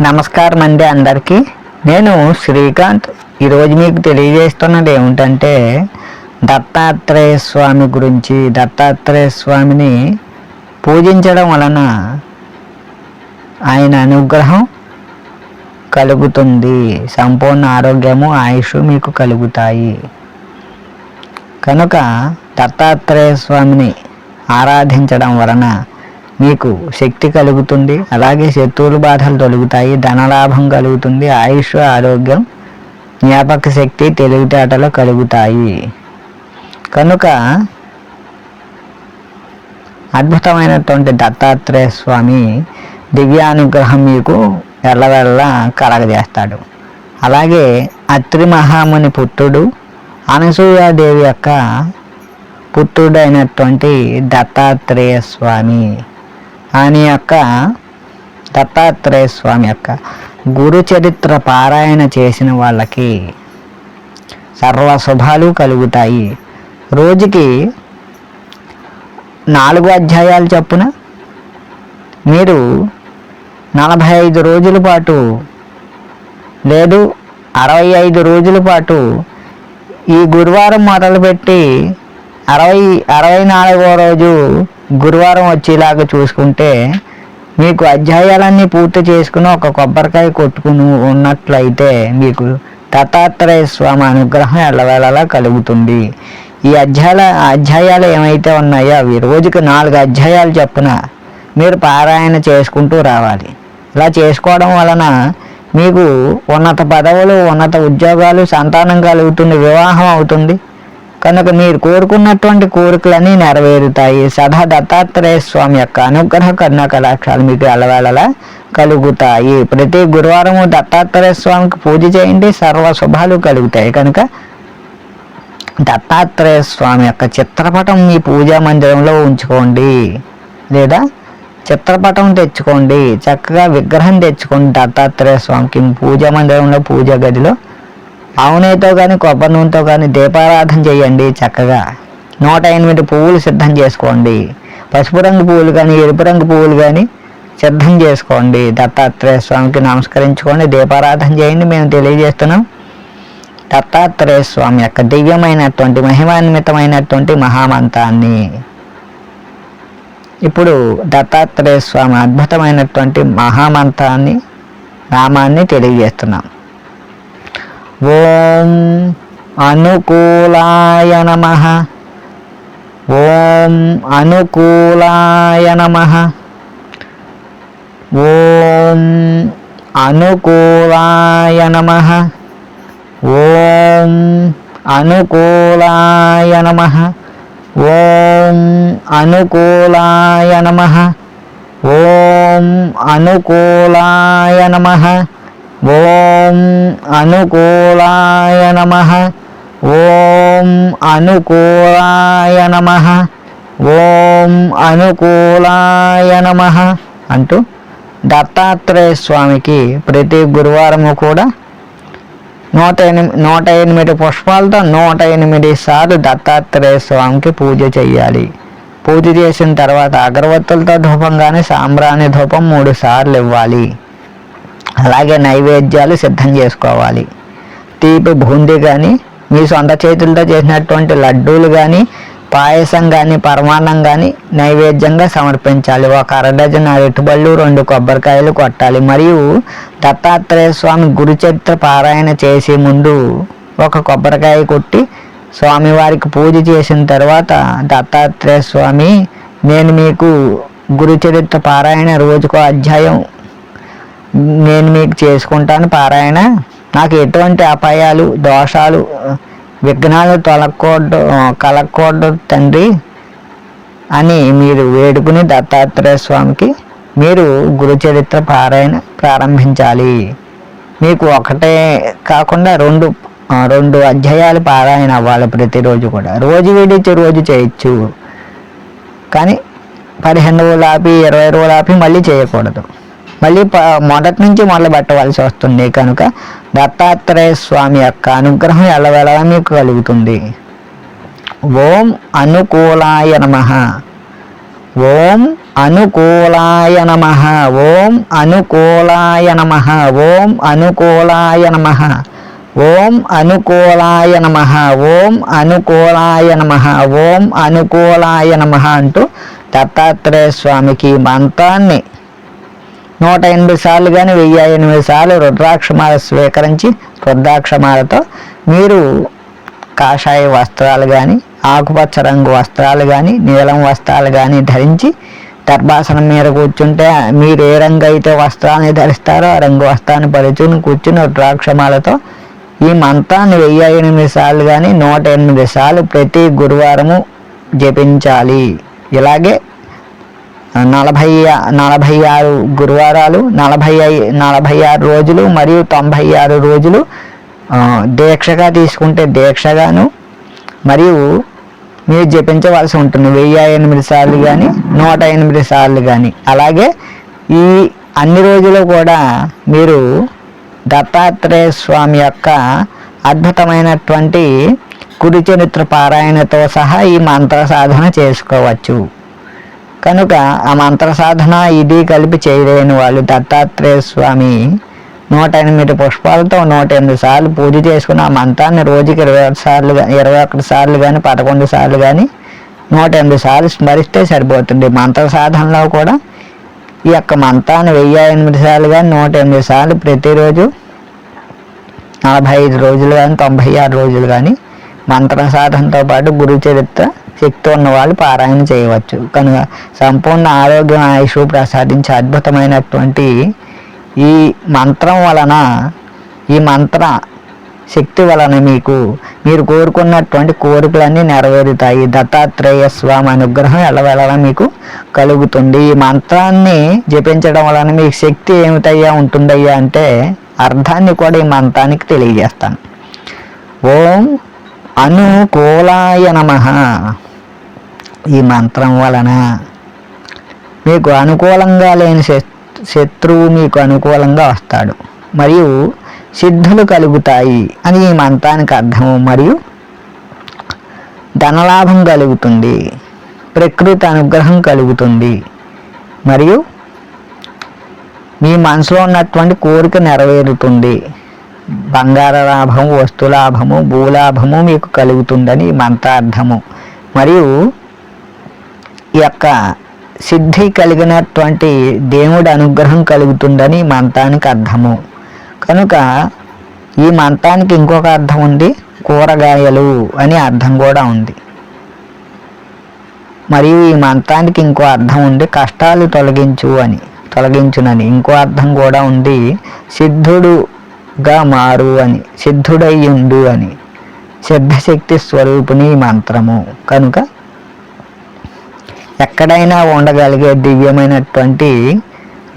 నమస్కారం అండి అందరికీ. నేను శ్రీకాంత్. ఈరోజు మీకు తెలియజేస్తున్నది ఏమిటంటే దత్తాత్రేయ స్వామి గురించి. దత్తాత్రేయ స్వామిని పూజించడం వలన ఆయన అనుగ్రహం కలుగుతుంది. సంపూర్ణ ఆరోగ్యము ఆయుష్ మీకు కలుగుతాయి. కనుక దత్తాత్రేయ స్వామిని ఆరాధించడం వలన మీకు శక్తి కలుగుతుంది. అలాగే శత్రువుల బాధలు తొలుగుతాయి. ధనలాభం కలుగుతుంది. ఆయుష్ ఆరోగ్యం జ్ఞాపక శక్తి తెలివితేటలు కలుగుతాయి. కనుక అద్భుతమైనటువంటి దత్తాత్రేయ స్వామి దివ్యానుగ్రహం మీకు ఎల్లవెల్ల కలగజేస్తాడు. అలాగే అత్రి మహాముని పుత్రుడు అనసూయాదేవి యొక్క పుత్రుడైనటువంటి దత్తాత్రేయ స్వామి ఆయన యొక్క దత్తాత్రేయ స్వామి యొక్క గురు చరిత్ర పారాయణ చేసిన వాళ్ళకి సర్వ శుభాలు కలుగుతాయి. రోజుకి నాలుగు అధ్యాయాలు చొప్పున మీరు నలభై ఐదు రోజుల పాటు లేదు అరవై ఐదు రోజుల పాటు ఈ గురువారం మొదలుపెట్టి అరవై అరవై నాలుగో రోజు గురువారం వచ్చేలాగా చూసుకుంటే మీకు అధ్యాయాలన్నీ పూర్తి చేసుకుని ఒక కొబ్బరికాయ కొట్టుకుని ఉన్నట్లయితే మీకు దత్తాత్రేయ స్వామి అనుగ్రహం ఎల్లవేళలా కలుగుతుంది. ఈ అధ్యాయాల అధ్యాయాలు ఏమైతే ఉన్నాయో అవి రోజుకి నాలుగు అధ్యాయాలు చొప్పున మీరు పారాయణ చేసుకుంటూ రావాలి. ఇలా చేసుకోవడం వలన మీకు ఉన్నత పదవులు ఉన్నత ఉద్యోగాలు సంతానం కలుగుతుంది వివాహం అవుతుంది. కనుక మీరు కోరుకున్నటువంటి కోరికలన్నీ నెరవేరుతాయి. సదా దత్తాత్రేయ స్వామి యొక్క అనుగ్రహ కరుణ కటాక్షాలు మీకు అలవేళలా కలుగుతాయి. ప్రతి గురువారము దత్తాత్రేయ స్వామికి పూజ చేయండి. సర్వ శుభాలు కలుగుతాయి. కనుక దత్తాత్రేయ స్వామి యొక్క చిత్రపటం మీ పూజా మందిరంలో ఉంచుకోండి. లేదా చిత్రపటం తెచ్చుకోండి. చక్కగా విగ్రహం తెచ్చుకోండి దత్తాత్రేయ స్వామికి పూజా మందిరంలో పూజా గదిలో ఆవునేతో కానీ కొబ్బరి నూనెతో కానీ దీపారాధన చేయండి చక్కగా. నూట ఎనిమిది పువ్వులు సిద్ధం చేసుకోండి. పసుపు రంగు పువ్వులు కానీ ఎరుపు రంగు పువ్వులు కానీ సిద్ధం చేసుకోండి. దత్తాత్రేయ స్వామికి నమస్కరించుకోండి. దీపారాధన చేయండి. మేము తెలియజేస్తున్నాం. దత్తాత్రేయ స్వామి యొక్క దివ్యమైనటువంటి మహిమాన్వితమైనటువంటి మహామంతాన్ని. ఇప్పుడు దత్తాత్రేయ స్వామి అద్భుతమైనటువంటి మహామంత్రాన్ని నామాన్ని తెలియజేస్తున్నాం. ఓం అనుకూలాయ నమ ఓం అనుకూలాయ నమ ఓం అనుకూలాయ నమ ఓం అనుకూలాయ నమ ఓం అనుకూలాయ నమ ఓం అనుకూలాయ నమ ఓం అనుకూలాయ నమ. ఓం అనుకూలాయ నమ. ఓం అనుకూలాయ నమ అంటూ దత్తాత్రేయ స్వామికి ప్రతి గురువారము కూడా నూట ఎనిమిది నూట ఎనిమిది పుష్పాలతో నూట ఎనిమిది సార్లు దత్తాత్రేయ స్వామికి పూజ చేయాలి పూజ చేసిన తర్వాత అగరవత్తులతో ధూపం కానీ సాంబ్రాణి ధూపం మూడు సార్లు ఇవ్వాలి. అలాగే నైవేద్యాలు సిద్ధం చేసుకోవాలి. తీపి బూందీ కానీ మీ సొంత చేతులతో చేసినటువంటి లడ్డూలు కానీ పాయసం కానీ పరమాన్నం కానీ నైవేద్యంగా సమర్పించాలి. ఒక అర డజన్ అరటిబళ్ళు రెండు కొబ్బరికాయలు కొట్టాలి. మరియు దత్తాత్రేయ స్వామి గురుచరిత్ర పారాయణ చేసే ముందు ఒక కొబ్బరికాయ కొట్టి స్వామివారికి పూజ చేసిన తర్వాత దత్తాత్రేయ స్వామి నేను మీకు గురుచరిత్ర పారాయణ రోజుకో అధ్యాయం నేను మీకు చేసుకుంటాను పారాయణ. నాకు ఎటువంటి అపాయాలు దోషాలు విఘ్నాలు తొలగకూడదు కలగకూడదు తండ్రి అని మీరు వేడుకుని దత్తాత్రేయ స్వామికి మీరు గురుచరిత్ర పారాయణ ప్రారంభించాలి. మీకు ఒకటే కాకుండా రెండు రెండు అధ్యాయాలు పారాయణ అవ్వాలి ప్రతిరోజు కూడా. రోజు విడిచి రోజు చేయొచ్చు. కానీ పదిహేను రోజులు ఆపి ఇరవై రోజులు ఆపి మళ్ళీ చేయకూడదు. మళ్ళీ మొదటి నుంచి మొదలు పెట్టవలసి వస్తుంది. కనుక దత్తాత్రేయ స్వామి యొక్క అనుగ్రహం ఎల్లవెల్లగా మీకు కలుగుతుంది. ఓం అనుకూలాయ నమ. ఓం అనుకూలాయ నమ. ఓం అనుకూలాయ నమ. ఓం అనుకూలాయ నమ. ఓం అనుకూలాయ నమ. ఓం అనుకూలాయ నమ. ఓం అనుకూలాయ నమ అంటూ దత్తాత్రేయ స్వామికి మంత్రాన్ని నూట ఎనిమిది సార్లు కానీ వెయ్యి ఎనిమిది సార్లు రుద్రాక్షమాల స్వీకరించి రుద్రాక్షమాలతో మీరు కాషాయ వస్త్రాలు కానీ ఆకుపచ్చ రంగు వస్త్రాలు కానీ నీలం వస్త్రాలు కానీ ధరించి దర్భాసనం మీద కూర్చుంటే మీరు ఏ రంగు అయితే వస్త్రాన్ని ధరిస్తారో ఆ రంగు వస్త్రాన్ని పరుచుని కూర్చుని రుద్రాక్షమాలతో ఈ మంత్రాన్ని వెయ్యి ఎనిమిది సార్లు కానీ నూట ఎనిమిది సార్లు ప్రతి గురువారము జపించాలి. ఇలాగే నలభై నలభై ఆరు గురువారాలు నలభై నలభై ఆరు రోజులు మరియు తొంభై ఆరు రోజులు దీక్షగా తీసుకుంటే దీక్షగాను మరియు మీరు జపించవలసి ఉంటుంది. వెయ్యి ఎనిమిది సార్లు కానీ నూట ఎనిమిది సార్లు కానీ అలాగే ఈ అన్ని రోజులు కూడా మీరు దత్తాత్రేయ స్వామి యొక్క అద్భుతమైనటువంటి కుడి చరిత్ర పారాయణతో సహా ఈ మంత్ర సాధన చేసుకోవచ్చు. కనుక ఆ మంత్ర సాధన ఇది కలిపి చేయలేని వాళ్ళు దత్తాత్రేయ స్వామి నూట ఎనిమిది పుష్పాలతో నూట ఎనిమిది సార్లు పూజ చేసుకుని ఆ మంత్రాన్ని రోజుకి ఇరవై ఒకటి సార్లు ఇరవై ఒకటి సార్లు కానీ పదకొండు సార్లు కానీ నూట ఎనిమిది సార్లు స్మరిస్తే సరిపోతుంది. మంత్ర సాధనలో కూడా ఈ యొక్క మంత్రాన్ని వెయ్యి ఎనిమిది సార్లు కానీ నూట ఎనిమిది సార్లు ప్రతిరోజు నలభై ఐదు రోజులు కానీ తొంభై ఆరు రోజులు కానీ మంత్ర సాధనతో పాటు గురు చరిత్ర శక్తి ఉన్న వాళ్ళు పారాయణ చేయవచ్చు. కనుక సంపూర్ణ ఆరోగ్యం ఆయుష్ ప్రసాదించే అద్భుతమైనటువంటి ఈ మంత్రం వలన ఈ మంత్ర శక్తి వలన మీకు మీరు కోరుకున్నటువంటి కోరికలన్నీ నెరవేరుతాయి. దత్తాత్రేయ స్వామి అనుగ్రహం ఎలవెలా మీకు కలుగుతుంది. ఈ మంత్రాన్ని జపించడం వలన మీకు శక్తి ఏమిటయ్యా ఉంటుందయ్యా అంటే అర్థాన్ని కూడా ఈ మంత్రానికి తెలియజేస్తాను. ఓం అనుకూలాయ నమ. ఈ మంత్రం వలన మీకు అనుకూలంగా లేని శత్రువు మీకు అనుకూలంగా వస్తాడు. మరియు సిద్ధులు కలుగుతాయి అని ఈ మంత్రానికి అర్థము. మరియు ధనలాభం కలుగుతుంది ప్రకృతి అనుగ్రహం కలుగుతుంది. మరియు మీ మనసులో ఉన్నటువంటి కోరిక నెరవేరుతుంది. బంగార లాభము వస్తులాభము భూలాభము మీకు కలుగుతుందని మంత్రార్థము. మరియు యొక్క సిద్ధి కలిగినటువంటి దేవుడి అనుగ్రహం కలుగుతుందని మంత్రానికి అర్థము. కనుక ఈ మంత్రానికి ఇంకొక అర్థం ఉంది కూరగాయలు అని అర్థం కూడా ఉంది. మరియు ఈ మంత్రానికి ఇంకో అర్థం ఉంది కష్టాలు తొలగించు అని తొలగించునని. ఇంకో అర్థం కూడా ఉంది సిద్ధుడుగా మారు అని సిద్ధుడయ్యుండు అని. సిద్ధశక్తి స్వరూపుని మంత్రము. కనుక ఎక్కడైనా ఉండగలిగే దివ్యమైనటువంటి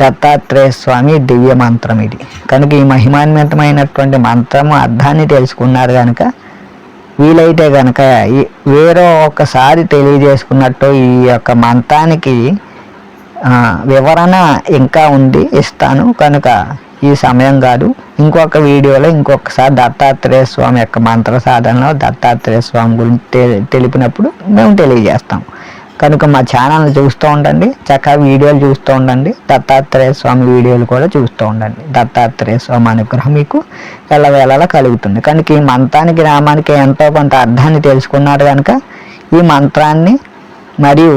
దత్తాత్రేయ స్వామి దివ్య మంత్రం ఇది. కనుక ఈ మహిమాన్వితమైనటువంటి మంత్రము అర్థాన్ని తెలుసుకున్నారు కనుక వీలైతే కనుక వేరే ఒకసారి తెలియజేసుకున్నట్టు ఈ యొక్క మంత్రానికి వివరణ ఇంకా ఉంది ఇస్తాను. కనుక ఈ సమయం కాదు. ఇంకొక వీడియోలో ఇంకొకసారి దత్తాత్రేయ స్వామి యొక్క మంత్ర సాధనలో దత్తాత్రేయ స్వామి గురించి తెలిపినప్పుడు మేము తెలియజేస్తాం. కనుక మా ఛానల్ని చూస్తూ ఉండండి. చక్కగా వీడియోలు చూస్తూ ఉండండి. దత్తాత్రేయ స్వామి వీడియోలు కూడా చూస్తూ ఉండండి. దత్తాత్రేయ స్వామి అనుగ్రహం మీకు ఎల్లవేళలా కలుగుతుంది. కనుక ఈ మంత్రానికి రామానికి ఎంతో కొంత అర్థాన్ని తెలుసుకున్నారు కనుక ఈ మంత్రాన్ని మరియు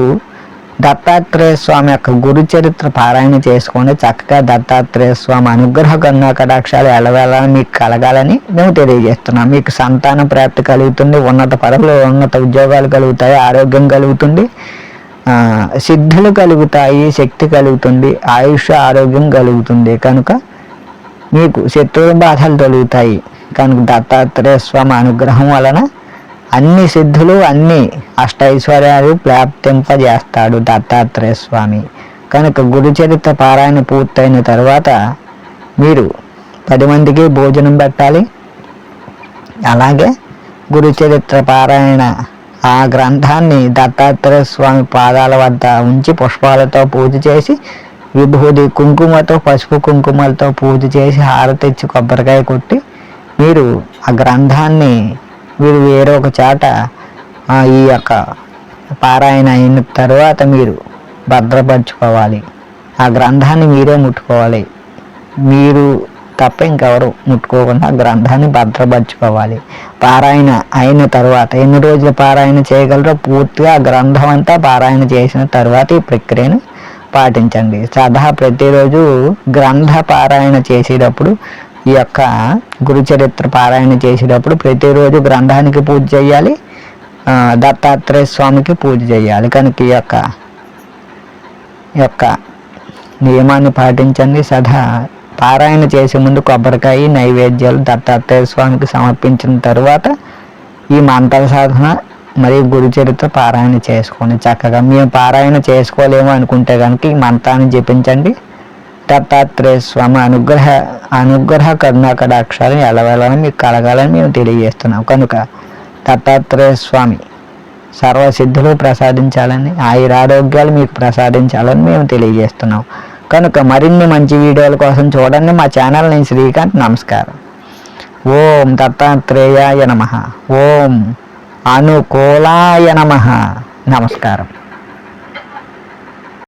దత్తాత్రేయ స్వామి యొక్క గురు చరిత్ర పారాయణ చేసుకొని చక్కగా దత్తాత్రేయ స్వామి అనుగ్రహ కన్నా కటాక్షాలు ఎలవేళ మీకు కలగాలని మేము తెలియజేస్తున్నాం. మీకు సంతాన ప్రాప్తి కలుగుతుంది ఉన్నత పదవులు ఉన్నత ఉద్యోగాలు కలుగుతాయి ఆరోగ్యం కలుగుతుంది సిద్ధులు కలుగుతాయి శక్తి కలుగుతుంది ఆయుష్ ఆరోగ్యం కలుగుతుంది. కనుక మీకు శత్రువు బాధలు తొలుగుతాయి. కనుక దత్తాత్రేయ స్వామి అనుగ్రహం వలన అన్ని సిద్ధులు అన్ని అష్టైశ్వర్యాలు ప్రాప్తింపజేస్తాడు దత్తాత్రేయ స్వామి. కనుక గురుచరిత్ర పారాయణ పూర్తయిన తర్వాత మీరు పది మందికి భోజనం పెట్టాలి. అలాగే గురుచరిత్ర పారాయణ ఆ గ్రంథాన్ని దత్తాత్రేయ స్వామి పాదాల వద్ద ఉంచి పుష్పాలతో పూజ చేసి విభూది కుంకుమతో పసుపు కుంకుమలతో పూజ చేసి హారతిచ్చి కొబ్బరికాయ కొట్టి మీరు ఆ గ్రంథాన్ని మీరు వేరే ఒక చాట ఈ యొక్క పారాయణ అయిన తర్వాత మీరు భద్రపరచుకోవాలి. ఆ గ్రంథాన్ని మీరే ముట్టుకోవాలి. మీరు తప్ప ఇంకెవరు ముట్టుకోకుండా గ్రంథాన్ని భద్రపరచుకోవాలి. పారాయణ అయిన తర్వాత ఎన్ని రోజులు పారాయణ చేయగలరో పూర్తిగా ఆ గ్రంథం అంతా పారాయణ చేసిన తర్వాత ఈ ప్రక్రియను పాటించండి. సదా ప్రతిరోజు గ్రంథ పారాయణ చేసేటప్పుడు ఈ యొక్క గురుచరిత్ర పారాయణ చేసేటప్పుడు ప్రతిరోజు గ్రంథానికి పూజ చేయాలి దత్తాత్రేయ స్వామికి పూజ చేయాలి. కనుక ఈ యొక్క ఈ యొక్క నియమాన్ని పాటించండి. సదా పారాయణ చేసే ముందు కొబ్బరికాయ నైవేద్యాలు దత్తాత్రేయ స్వామికి సమర్పించిన తర్వాత ఈ మంత్ర సాధన మరియు గురు చరిత్ర పారాయణ చేసుకోండి. చక్కగా మేము పారాయణ చేసుకోలేము అనుకుంటే కనుక ఈ మంత్రాన్ని జపించండి. దత్తాత్రేయ స్వామి అనుగ్రహ అనుగ్రహ కరుణాకటాక్షాలు ఎలవేళని మీకు కలగాలని మేము తెలియజేస్తున్నాం. కనుక దత్తాత్రేయ స్వామి సర్వసిద్ధులు ప్రసాదించాలని ఆయురారోగ్యాలు మీకు ప్రసాదించాలని మేము తెలియజేస్తున్నాం. కనుక మరిన్ని మంచి వీడియోల కోసం చూడండి మా ఛానల్. నేను శ్రీకాంత్. నమస్కారం. ఓం దత్తాత్రేయాయ నమ. ఓం అనుకూలాయ నమ. నమస్కారం.